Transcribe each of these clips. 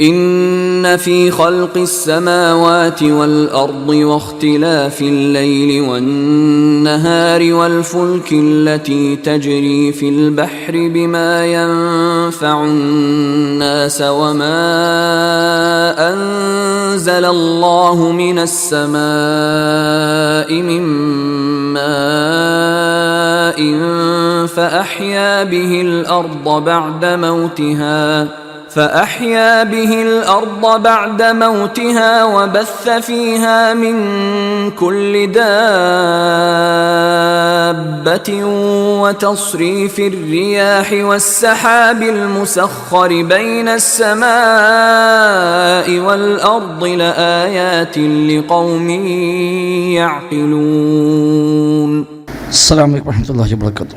إن في خلق السماوات والأرض واختلاف الليل والنهار والفلك التي تجري في البحر بما ينفع الناس وما أنزل الله من السماء من ماء فأحيا به الأرض بعد موتها فأحيا به الأرض بعد موتها وبث فيها من كل دابة وتصريف الرياح والسحاب المسخر بين السماء والأرض لآيات لقوم يعقلون. السلام عليكم ورحمة الله وبركاته.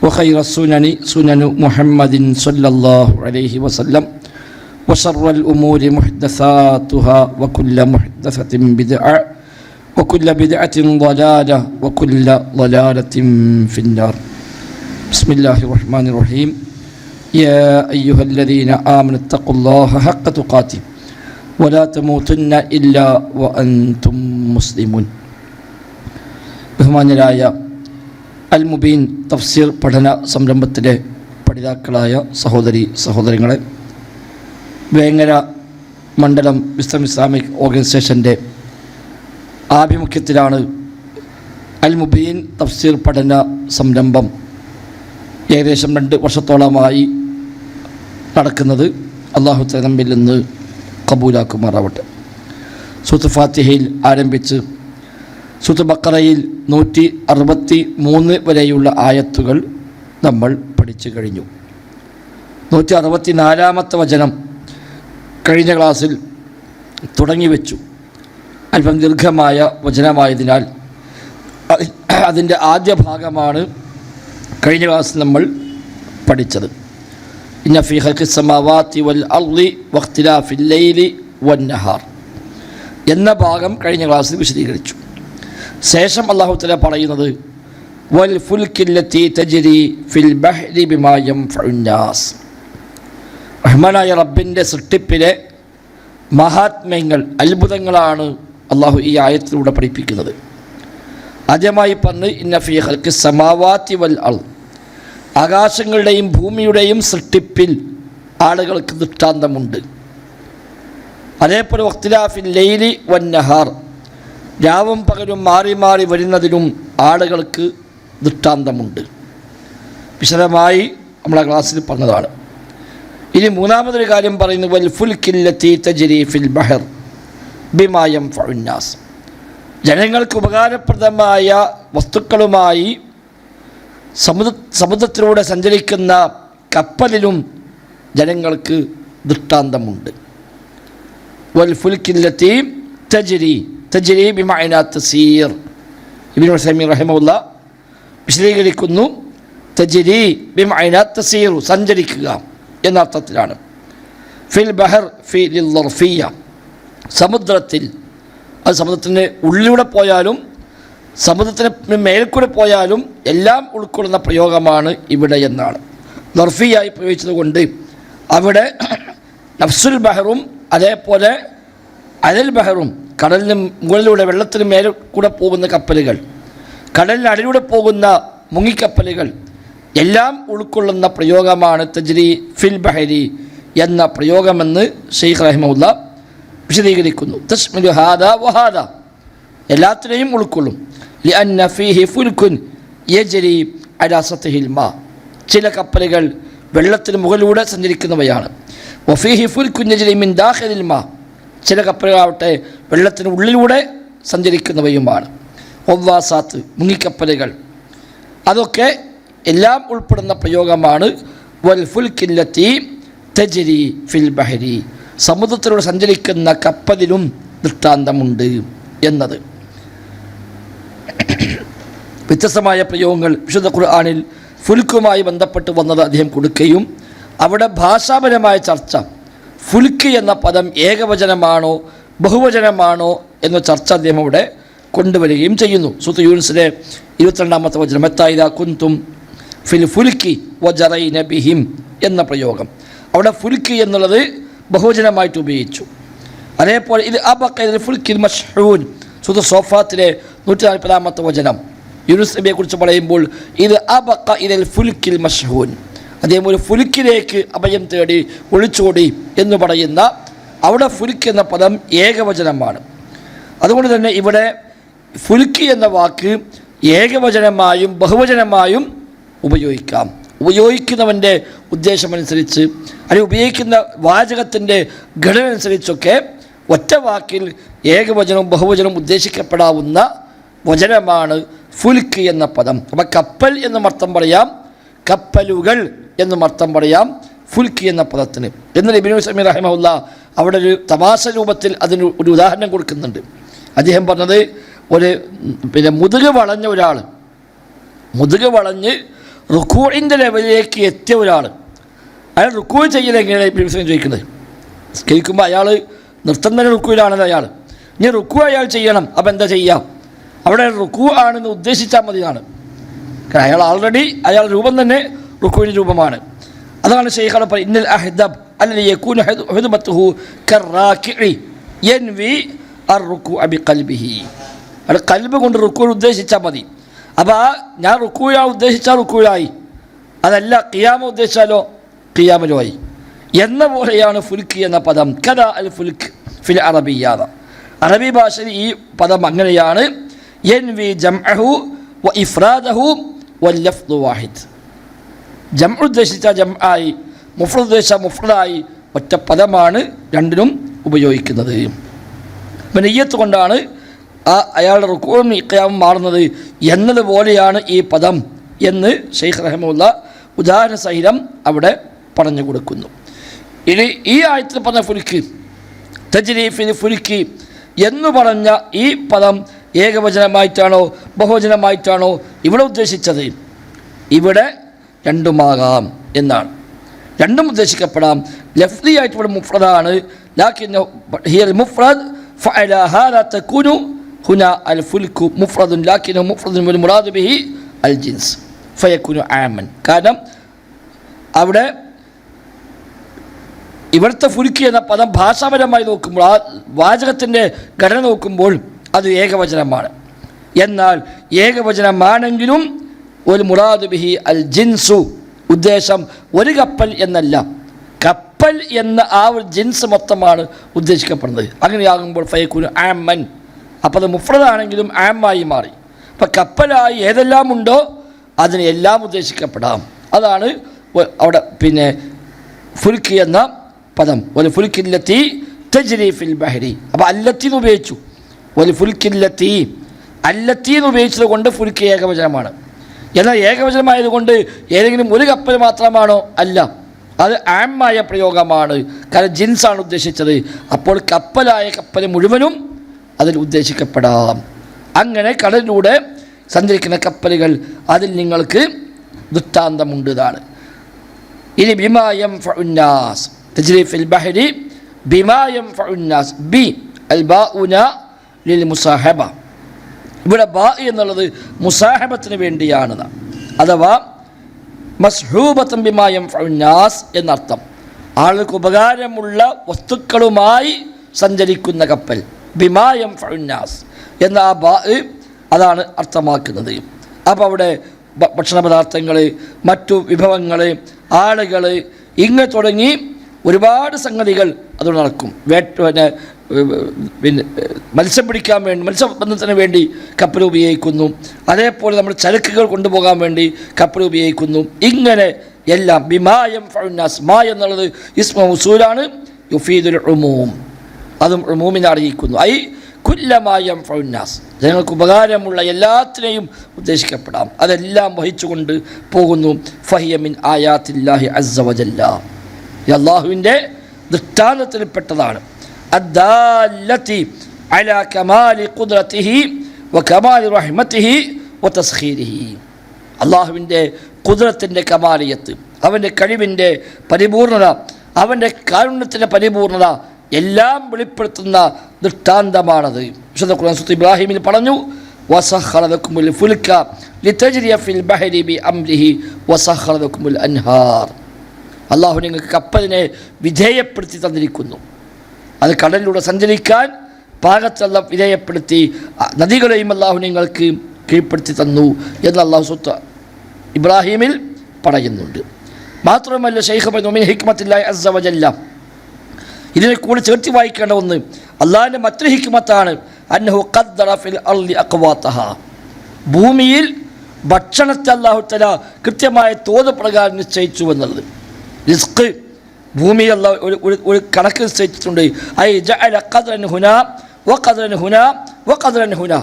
وخير السنن سنن محمد صلى الله عليه وسلم وشر الأمور محدثاتها وكل محدثة بدعة وكل بدعة ضلالة وكل ضلالة في النار. بسم الله الرحمن الرحيم. يا أيها الذين آمنوا اتقوا الله حق تقاته ولا تموتن إلا وأنتم مسلمون. بهمان الآيات അൽ മുബീൻ തഫ്സീർ പഠന സംരംഭത്തിലെ പഠിതാക്കളായ സഹോദരി സഹോദരങ്ങളെ വേങ്ങര മണ്ഡലം വിസ്തം ഇസ്ലാമിക് ഓർഗനൈസേഷന്റെ ആഭിമുഖ്യത്തിലാണ് അൽ മുബീൻ തഫ്സീർ പഠന സംരംഭം ഏകദേശം രണ്ട് വർഷത്തോളമായി നടക്കുന്നത്. അള്ളാഹു തലമ്പിൽ നിന്ന് കബൂലാക്കുമാറാവട്ടെ. സുത്ത് ഫാത്തിഹയിൽ ആരംഭിച്ച് സൂത്ത് ബക്കറയിൽ നൂറ്റി അറുപത്തി മൂന്ന് വരെയുള്ള ആയത്തുകൾ നമ്മൾ പഠിച്ചു കഴിഞ്ഞു. നൂറ്റി അറുപത്തി നാലാമത്തെ വചനം കഴിഞ്ഞ ക്ലാസ്സിൽ തുടങ്ങി വെച്ചു. അല്പം ദീർഘമായ വചനമായതിനാൽ അതി- അതിന്റെ ആദ്യ ഭാഗമാണ് കഴിഞ്ഞ ക്ലാസ്സിൽ നമ്മൾ പഠിച്ചത്. ഇന്ന വൽ വഖ്തിലാഫിൽ ലൈലി വന്നഹാർ എന്ന ഭാഗം കഴിഞ്ഞ ക്ലാസ്സിൽ വിശദീകരിച്ചു. ശേഷം അള്ളാഹു തല പറയുന്നത് വൽ തജ്രി ഫിൽ ബഹ്രി യൻഫഉന്നാസ് റഹ്മാനായ റബ്ബിന്റെ സൃഷ്ടിപ്പിലെ മഹാത്മ്യങ്ങൾ അത്ഭുതങ്ങളാണ് അള്ളാഹു ഈ ആയത്തിലൂടെ പഠിപ്പിക്കുന്നത്. ആദ്യമായി പറഞ്ഞ് ഇന്ന ഫി ഹൽക്ക് സമാവാത്തി വൽ അൾ ആകാശങ്ങളുടെയും ഭൂമിയുടെയും സൃഷ്ടിപ്പിൽ ആളുകൾക്ക് ദൃഷ്ടാന്തമുണ്ട്. അതേപോലെ വഖ്തിലാഫിൽ ലൈലി വൻ നഹാർ. രാവും പകലും മാറി മാറി വരുന്നതിനും ആളുകൾക്ക് ദൃഷ്ടാന്തമുണ്ട്. വിശദമായി നമ്മളെ ക്ലാസ്സിൽ പറഞ്ഞതാണ്. ഇനി മൂന്നാമതൊരു കാര്യം പറയുന്നു വൽ ഫുൽ കില്ലത്തി ഫിൽ ബഹർ ബിമായം ഫുന്നാസ് ജനങ്ങൾക്ക് ഉപകാരപ്രദമായ വസ്തുക്കളുമായി സമുദ്ര സമുദ്രത്തിലൂടെ സഞ്ചരിക്കുന്ന കപ്പലിലും ജനങ്ങൾക്ക് ദൃഷ്ടാന്തമുണ്ട്. വൽ ഫുൽക്കില്ലത്തി തജരി തജരി ബിമഅന തസീർ. ഇബ്നു ഉസൈമീൻ റഹിമഹുല്ല വിശദീകരിക്കുന്നു തജരി ബിമഅന തസീർ സഞ്ചരിക്കുക എന്ന അർത്ഥത്തിലാണ്. ഫിൽ ബഹർ ഫി ലിർഫിയ. സമുദ്രത്തിൽ അത് സമുദ്രത്തിന്റെ ഉള്ളിലൂടെ പോയാലും സമുദ്രത്തിന് മേൽക്കൂടെ പോയാലും എല്ലാം ഉൾക്കൊള്ളുന്ന പ്രയോഗമാണ് ഇവിടെ എന്നാണ്. ലർഫിയായി പ്രയോഗിച്ചതുകൊണ്ട് അവിടെ നഫ്സുൽ ബഹറും അതേപോലെ അലൽ ബഹറും കടലിന് മുകളിലൂടെ വെള്ളത്തിന് മേലെ കൂടെ പോകുന്ന കപ്പലുകൾ കടലിന് അടിയിലൂടെ പോകുന്ന മുങ്ങിക്കപ്പലുകൾ എല്ലാം ഉൾക്കൊള്ളുന്ന പ്രയോഗമാണ് തജ്രി ഫിൽ ബഹരി എന്ന പ്രയോഗമെന്ന് ഷെയ്ഖ് റഹിമുല്ല വിശദീകരിക്കുന്നു. തസ്മിലു ഹാദ വഹാദ എല്ലാത്തിനെയും ഉൾക്കൊള്ളും. ലിഅന്ന ഫീഹി ഫുൽകുൻ യജ്രി അലാ സത്ഹിൽ മാ. ചില കപ്പലുകൾ വെള്ളത്തിന് മുകളിലൂടെ സഞ്ചരിക്കുന്നവയാണ്. വഫീഹി ഫുൽകുൻ യജ്രി മിൻ ദാഖിലിൽ മാ. ചില കപ്പലുകളാവട്ടെ വെള്ളത്തിന് ഉള്ളിലൂടെ സഞ്ചരിക്കുന്നവയുമാണ്. ഒവ്വാസാത്ത് മുങ്ങിക്കപ്പലുകൾ. അതൊക്കെ എല്ലാം ഉൾപ്പെടുന്ന പ്രയോഗമാണ്. വൽഫുൽ കില്ലത്തി തജ്രി ഫിൽ ബഹരി. സമുദ്രത്തിലൂടെ സഞ്ചരിക്കുന്ന കപ്പലിലും ദൃഷ്ടാന്തമുണ്ട് എന്നത്. വ്യത്യസ്തമായ പ്രയോഗങ്ങൾ വിശുദ്ധ ഖുർആാനിൽ ഫുൽക്കുമായി ബന്ധപ്പെട്ട് വന്നത് അദ്ദേഹം കൊടുക്കുകയും അവിടെ ഭാഷാപരമായ ചർച്ച ഫുൽക്ക് എന്ന പദം ഏകവചനമാണോ ബഹുവചനമാണോ എന്ന ചർച്ച അദ്ദേഹം അവിടെ കൊണ്ടുവരികയും ചെയ്യുന്നു. സുത്ത് യൂനിസിലെ ഇരുപത്തിരണ്ടാമത്തെ വചനം എത്തായിര കുന്തും ഫിൽ ഫുൽക്കി വജറൈ നബിഹിം എന്ന പ്രയോഗം. അവിടെ ഫുൽക്കി എന്നുള്ളത് ബഹുവചനമായിട്ട് ഉപയോഗിച്ചു. അതേപോലെ ഇത് അബക്കൽ ഫുൽക്കിൽ മഷ്ഹൂൻ സുത്ത് സോഫാത്തിലെ നൂറ്റി നാൽപ്പതാമത്തെ വചനം. യൂനുസ് നബിയെ കുറിച്ച് പറയുമ്പോൾ ഇത് അബക്ക ഇതിൽ ഫുൽക്കിൽ അദ്ദേഹം ഒരു ഫുൽക്കിലേക്ക് അഭയം തേടി ഒളിച്ചോടി എന്ന് പറയുന്ന അവിടെ ഫുൽക്ക് എന്ന പദം ഏകവചനമാണ്. അതുകൊണ്ട് തന്നെ ഇവിടെ ഫുൽക്ക് എന്ന വാക്ക് ഏകവചനമായും ബഹുവചനമായും ഉപയോഗിക്കാം. ഉപയോഗിക്കുന്നവന്റെ ഉദ്ദേശമനുസരിച്ച് അല്ലെങ്കിൽ ഉപയോഗിക്കുന്ന വാചകത്തിന്റെ ഘടന അനുസരിച്ചൊക്കെ ഒറ്റ വാക്കിൽ ഏകവചനവും ബഹുവചനവും ഉദ്ദേശിക്കപ്പെടാവുന്ന വചനമാണ് ഫുൽക്ക് എന്ന പദം. അപ്പം കപ്പൽ എന്നും അർത്ഥം പറയാം കപ്പലുകൾ എന്നും അർത്ഥം പറയാം ഫുൽക്ക് എന്ന പദത്തിന്. എന്നാൽ ഇബിനു സമീർ റഹിമുല്ല അവിടെ ഒരു തമാശ രൂപത്തിൽ അതിന് ഒരു ഉദാഹരണം കൊടുക്കുന്നുണ്ട്. അദ്ദേഹം പറഞ്ഞത് ഒരു പിന്നെ മുതുക് വളഞ്ഞ ഒരാൾ മുതുക് വളഞ്ഞ് റുക്കൂഴിന്റെ ലെവലിലേക്ക് എത്തിയ ഒരാൾ. അയാൾ റുക്കൂഴ് ചെയ്യൽ എങ്ങനെയാണ് ഹുസൈൻ ചോദിക്കുന്നത്? കേൾക്കുമ്പോൾ അയാൾ നൃത്തം തന്നെ റുക്കുവിലാണല്ലോ അയാൾ. ഇനി റുക്കു അയാൾ ചെയ്യണം അപ്പം എന്താ ചെയ്യാം? അവിടെ റുക്കു ആണെന്ന് ഉദ്ദേശിച്ചാൽ മതിയാണ് കാരണം അയാൾ ഓൾറെഡി അയാൾ രൂപം തന്നെ റുക്കുവിന്റെ രൂപമാണ്. അതാണ് ഷെയ്ഖാണ് ഇന്നൽ അഹ്ദബ് അല്ലെങ്കിൽ يكون حذمته كالراكع ينوي الركوع بقلبه. القلب കൊണ്ട് റുക്കു ഉദ്ദേശിച്ചാൽ മതി. അപ്പോൾ ആ ഞാൻ റുക്കുയാ ഉദ്ദേശിച്ചാൽ റുക്കുയായി. അതല്ല കിയാമ ഉദ്ദേശിച്ചാലോ? കിയാമലുമായി എന്ന പോലെയാണ് ഫുൽക്ക് എന്ന പദം. കഥ അൽ ഫുൽക്ക് ഫിൽ അറബിയാത അറബി ഭാഷയിൽ ഈ പദം അങ്ങനെയാണ്. എൻ വി ജംഅഹു വ ഇഫ്രാദഹു വല്ലഫ്ദു വാഹിദ്. ജം ഉദ്ദേശിച്ച ജം ആയി മുഫ്രദ് ഉദ്ദേശിച്ച മുഫ്രദായി ഒറ്റ പദമാണ് രണ്ടിനും ഉപയോഗിക്കുന്നത്. അപ്പം നെയ്യത്ത് കൊണ്ടാണ് ആ അയാളുടെ റുക്കോവും ഇക്കയാവും മാറുന്നത് എന്നതുപോലെയാണ് ഈ പദം എന്ന് ഷെയ്ഖ് റഹമുല്ല ഉദാഹരണ സഹിതം അവിടെ പറഞ്ഞു കൊടുക്കുന്നു. ഇനി ഈ ആയത്തിൽ പറഞ്ഞ ഫുൽക്ക് തജ്രീഫിൽ ഫുൽക്കി എന്ന് പറഞ്ഞ ഈ പദം ഏകവചനമായിട്ടാണോ ബഹുവചനമായിട്ടാണോ ഇവിടെ ഉദ്ദേശിച്ചത്? ഇവിടെ രണ്ടുമാകാം എന്നാണ്. രണ്ടും ഉദ്ദേശിക്കപ്പെടാം. ലഫ്തി ആയിട്ട് ഇവിടെ മുഫ്രദാണ്. ലാക്കിൻ ഹിയൽ മുഫ്രദ് ഫഅല ഹാല തകുനു ഹുന അൽ ഫുൽക്കു മുഫ്രദുൻ ലാക്കിൻ മുഫ്രദുൻ വൽ മുറാദ് ബിഹി അൽ ജിൻസ്. ഫയക്കുനു ആമൻ. കാരണം അവിടെ ഇവിടുത്തെ ഫുൽക്കി എന്ന പദം ഭാഷാപരമായി നോക്കുമ്പോൾ ആ വാചകത്തിന്റെ ഘടന നോക്കുമ്പോൾ അത് ഏകവചനമാണ്. എന്നാൽ ഏകവചനമാണെങ്കിലും ഒരു മുറാദ് ബിഹി അൽ ജിൻസു ഉദ്ദേശം ഒരു കപ്പൽ എന്നല്ല. കപ്പൽ എന്ന ആ ഒരു ജിൻസ് മൊത്തമാണ് ഉദ്ദേശിക്കപ്പെടുന്നത്. അങ്ങനെയാകുമ്പോൾ ഫയക്കുന് ആമൻ. അപ്പോൾ അത് മുഫ്രദാണെങ്കിലും ആമായി മാറി. അപ്പം കപ്പലായി ഏതെല്ലാം ഉണ്ടോ അതിനെ എല്ലാം ഉദ്ദേശിക്കപ്പെടാം. അതാണ് അവിടെ പിന്നെ ഫുൽക്കി എന്ന പദം. ഒരു ഫുൽക്കില്ലത്തി തജ്രീഫിൽ ബഹരി. അപ്പോൾ അല്ലത്തി എന്ന് ഉപയോഗിച്ചു. ഒരു ഫുൽക്കില്ലത്തി. അല്ലത്തി എന്ന് ഉപയോഗിച്ചത് കൊണ്ട് ഫുൽക്കി ഏകവചനമാണ്. എന്നാൽ ഏകവചനമായതുകൊണ്ട് ഏതെങ്കിലും ഒരു കപ്പൽ മാത്രമാണോ? അല്ല. അത് ആമായ പ്രയോഗമാണ്. കാരണം ജിൻസാണ് ഉദ്ദേശിച്ചത്. അപ്പോൾ കപ്പലായ കപ്പൽ മുഴുവനും അതിൽ ഉദ്ദേശിക്കപ്പെടാം. അങ്ങനെ കടലിലൂടെ സഞ്ചരിക്കുന്ന കപ്പലുകൾ അതിൽ നിങ്ങൾക്ക് ദൃഷ്ടാന്തമുണ്ട് ഇതാണ് ഇനി ബിമായം ഫുന്നാസ് തജ്രീഫിൽ ബഹരി ബിമായം ഫുന്നാസ് ബി അൽ ബാഉന ലിൽ മുസാഹബ. ഇവിടെ ബാ എന്നുള്ളത് മുസാഹബത്തിന് വേണ്ടിയാണ് അഥവാ മസ്ഹൂബത്തമ്പിമായം എന്നർത്ഥം. ആൾക്ക് ഉപകാരമുള്ള വസ്തുക്കളുമായി സഞ്ചരിക്കുന്ന കപ്പൽ. ബിമായം ഫൗന്യാസ് എന്ന ആ ബാ അതാണ് അർത്ഥമാക്കുന്നത്. അപ്പോൾ അവിടെ ഭക്ഷണ പദാർത്ഥങ്ങൾ മറ്റു വിഭവങ്ങൾ ആളുകൾ ഇങ്ങനെ തുടങ്ങി ഒരുപാട് സംഗതികൾ അത് നടക്കും. വേട്ട പിന്നെ മത്സ്യം പിടിക്കാൻ വേണ്ടി മത്സ്യബന്ധനത്തിന് വേണ്ടി കപ്പൽ ഉപയോഗിക്കുന്നു. അതേപോലെ നമ്മൾ ചരക്കുകൾ കൊണ്ടുപോകാൻ വേണ്ടി കപ്പൽ ഉപയോഗിക്കുന്നു. ഇങ്ങനെ എല്ലാം. ബിമായം ഫൗനാസ് മാ എന്നുള്ളത് ഇസ്മ ഉസൂലാണ് യുഫീദുൽ ഉമൂം. അതും ഉമൂമിനെ അറിയിക്കുന്നു. ഐ കുല്ലമായം ഫൗനാസ് ജനങ്ങൾക്ക് ഉപകാരമുള്ള എല്ലാത്തിനെയും ഉദ്ദേശിക്കപ്പെടാം. അതെല്ലാം വഹിച്ചുകൊണ്ട് പോകുന്നു. ഫഹിയമിൻ ആയാത്തില്ലാഹി അസ്സവജല്ല അള്ളാഹുവിന്റെ ദൃഷ്ടാന്തത്തിൽപ്പെട്ടതാണ്. അദ്ദാല്ലത്തി على كمال قدرته وكمال رحمته وتسخيره الله من കുതിരത്തിന്റെ കമാലിയത്ത് അവന്റെ കഴിവിന്റെ പരിപൂർണത അവന്റെ കാരുണ്യത്തിന്റെ പരിപൂർണത എല്ലാം വെളിപ്പെടുത്തുന്ന ദൃഷ്ടാന്തമാണത്. വിശുദ്ധ ഖുർആൻ സുത്ത് ഇബ്രാഹിമിൽ പറഞ്ഞു വസഹറദക്കുമുൽ ഫുൽക്ക ലിതജ്രിയ ഫിൽ ബഹരി ബി അംരിഹി വസഹറദക്കുമുൽ അൻഹാർ. അള്ളാഹു നിങ്ങൾക്ക് കപ്പലിനെ വിധേയപ്പെടുത്തി തന്നിരിക്കുന്നു. അത് കടലിലൂടെ സഞ്ചരിക്കാൻ പാകത്തല്ല വിധേയപ്പെടുത്തി നദികളെയും അള്ളാഹു നിങ്ങൾക്ക് കീഴ്പ്പെടുത്തി തന്നു എന്ന് അള്ളാഹു സ്വത്ത് ഇബ്രാഹിമിൽ പറയുന്നുണ്ട്. മാത്രമല്ല ഷെയ്ഖ് ഹിക്മത്തില്ല അസവജല്ല ഇതിനെ കൂടി ചേർത്തി വായിക്കേണ്ട ഒന്ന് അള്ളാഹിന്റെ മറ്റൊരു ഹിക്മത്താണ് ഭൂമിയിൽ ഭക്ഷണത്തെ അള്ളാഹു തല കൃത്യമായ തോത് പ്രകാരം നിശ്ചയിച്ചു എന്നുള്ളത്. റിസ്ക് ഭൂമിയിൽ അള്ളാഹു ഒരു ഒരു കണക്ക് നിശ്ചയിച്ചിട്ടുണ്ട് ഐ ജഅല ഖദ്റൻ ഹുന വ കദ്രൻ ഹുന വ കദ്രൻ ഹുന.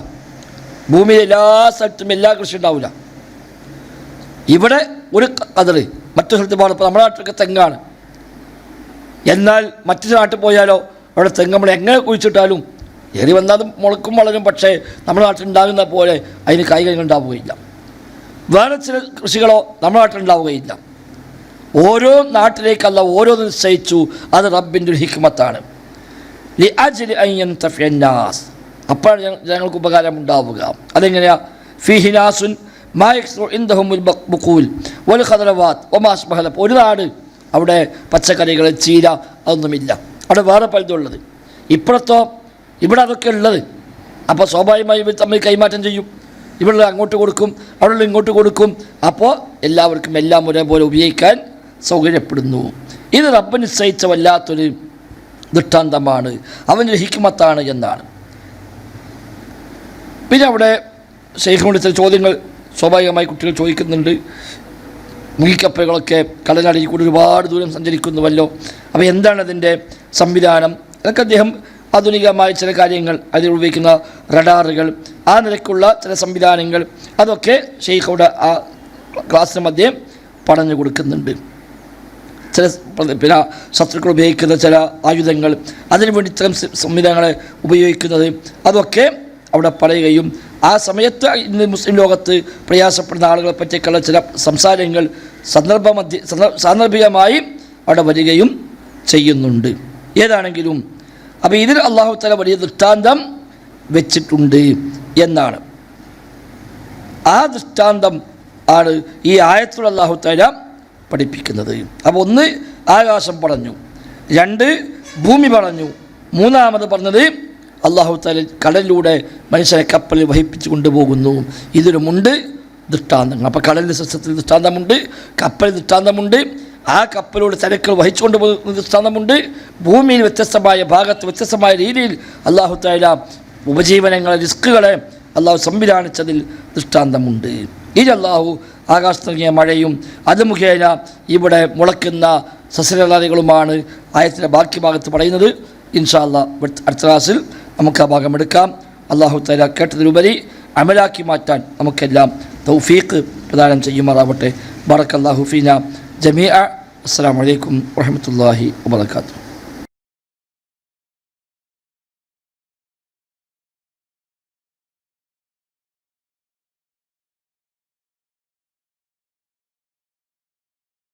ഭൂമിയിൽ എല്ലാ സ്ഥലത്തും എല്ലാ കൃഷി ഉണ്ടാവില്ല. ഇവിടെ ഒരു കതറ് മറ്റു സ്ഥലത്ത് പാടും ഇപ്പോൾ നമ്മുടെ നാട്ടിലൊക്കെ തെങ്ങാണ്. എന്നാൽ മറ്റു നാട്ടിൽ പോയാലോ അവിടെ തെങ്ങ് നമ്മൾ എങ്ങനെ കുഴിച്ചിട്ടാലും ഏറി വന്നാലും മുളക്കും വളരും പക്ഷേ നമ്മുടെ നാട്ടിൽ ഉണ്ടാകുന്ന പോലെ അതിന് കായികങ്ങൾ ഉണ്ടാവുകയില്ല. വേറെ ചില കൃഷികളോ നമ്മുടെ നാട്ടിൽ ഉണ്ടാവുകയില്ല. ഓരോ നാട്ടിലേക്കല്ല ഓരോന്ന് നിശ്ചയിച്ചു. അത് റബ്ബിന്റെ ഒരു ഹിക്മത്താണ്. അപ്പോഴാണ് ജനങ്ങൾക്ക് ഉപകാരം ഉണ്ടാവുക. അതെങ്ങനെയാ? ഫിഹിനാസുൻ ഒരു നാട് അവിടെ പച്ചക്കറികൾ ചീര അതൊന്നുമില്ല. അവിടെ വേറെ പലതുള്ളത്. ഇപ്പുറത്തോ ഇവിടെ അതൊക്കെ ഉള്ളത്. അപ്പോൾ സ്വാഭാവികമായി ഇവർ തമ്മിൽ കൈമാറ്റം ചെയ്യും. ഇവിടെ അങ്ങോട്ട് കൊടുക്കും അവിടെ ഇങ്ങോട്ട് കൊടുക്കും. അപ്പോൾ എല്ലാവർക്കും എല്ലാം ഒരേപോലെ ഉപയോഗിക്കാൻ സൗകര്യപ്പെടുന്നു. ഇത് റബ്ബ് നിശ്ചയിച്ച വല്ലാത്തൊരു ദൃഷ്ടാന്തമാണ്. അവന്റെ ഹിക്മത്താണ് എന്നാണ്. പിന്നെ അവിടെ ഷെയ്ഖിനോട് ചില ചോദ്യങ്ങൾ സ്വാഭാവികമായി കുട്ടികൾ ചോദിക്കുന്നുണ്ട്. മുങ്ങിക്കപ്പലുകളൊക്കെ കടലടിയിൽ കൂടി ഒരുപാട് ദൂരം സഞ്ചരിക്കുന്നുവല്ലോ. അപ്പോൾ എന്താണ് അതിന്റെ സംവിധാനം? അതൊക്കെ അദ്ദേഹം ആധുനികമായ ചില കാര്യങ്ങൾ അതിൽ ഉപയോഗിക്കുന്ന റഡാറുകൾ ആ നിലക്കുള്ള ചില സംവിധാനങ്ങൾ അതൊക്കെ ഷെയ്ഖോടെ ആ ക്ലാസ്സിന് മധ്യേ പറഞ്ഞു കൊടുക്കുന്നുണ്ട്. ചില പിന്നെ ശത്രുക്കൾ ഉപയോഗിക്കുന്ന ചില ആയുധങ്ങൾ അതിനു വേണ്ടി ഇത്തരം സംവിധാനങ്ങളെ ഉപയോഗിക്കുന്നത് അതൊക്കെ അവിടെ പറയുകയും ആ സമയത്ത് ഇന്ന് മുസ്ലിം ലോകത്ത് പ്രയാസപ്പെടുന്ന ആളുകളെ പറ്റിയൊക്കെയുള്ള ചില സംസാരങ്ങൾ സന്ദർഭ മധ്യ സാന്ദർഭികമായി അവിടെ വരികയും ചെയ്യുന്നുണ്ട്. ഏതാണെങ്കിലും അപ്പോൾ ഇതിൽ അള്ളാഹു തല വലിയ ദൃഷ്ടാന്തം വെച്ചിട്ടുണ്ട് എന്നാണ്. ആ ദൃഷ്ടാന്തം ആണ് ഈ ആയത്തുള്ള അള്ളാഹു തല പഠിപ്പിക്കുന്നത്. അപ്പോൾ ഒന്ന് ആകാശം പറഞ്ഞു. രണ്ട് ഭൂമി പറഞ്ഞു. മൂന്നാമത് പറഞ്ഞത് അള്ളാഹു താല കടലിലൂടെ മനുഷ്യനെ കപ്പലിൽ വഹിപ്പിച്ചു കൊണ്ടുപോകുന്നു. ഇതിലുമുണ്ട് ദൃഷ്ടാന്തങ്ങൾ. അപ്പോൾ കടലിന്റെ സിസ്റ്റത്തിൽ ദൃഷ്ടാന്തമുണ്ട് കപ്പലിൽ ദൃഷ്ടാന്തമുണ്ട് ആ കപ്പലോട് ചരക്കുകൾ വഹിച്ചുകൊണ്ട് പോകുന്ന ദൃഷ്ടാന്തമുണ്ട്. ഭൂമിയിൽ വ്യത്യസ്തമായ ഭാഗത്ത് വ്യത്യസ്തമായ രീതിയിൽ അള്ളാഹു താല ഉപജീവനങ്ങളെ റിസ്കുകളെ അള്ളാഹു സംവിധാനിച്ചതിൽ ദൃഷ്ടാന്തമുണ്ട്. ഇത് അള്ളാഹു ആകാശത്ത് നൽകിയ മഴയും അത് മുഖേന ഇവിടെ മുളയ്ക്കുന്ന സസ്യലതാദികളുമാണ് ആയത്തിന്റെ ബാക്കി ഭാഗത്ത് പറയുന്നത്. ഇൻഷാ അല്ലാ അടുത്ത ക്ലാസ്സിൽ നമുക്ക് ആ ഭാഗം എടുക്കാം. അള്ളാഹു തല കേട്ടതിലുപരി അമലാക്കി മാറ്റാൻ നമുക്കെല്ലാം തൗഫീഖ് പ്രദാനം ചെയ്യുമാറാവട്ടെ. ബറക്കല്ലാഹു ഫീന ജമീഅ. അസ്സാം വലൈക്കും വാഹമത്തല്ലാഹി വാത്തു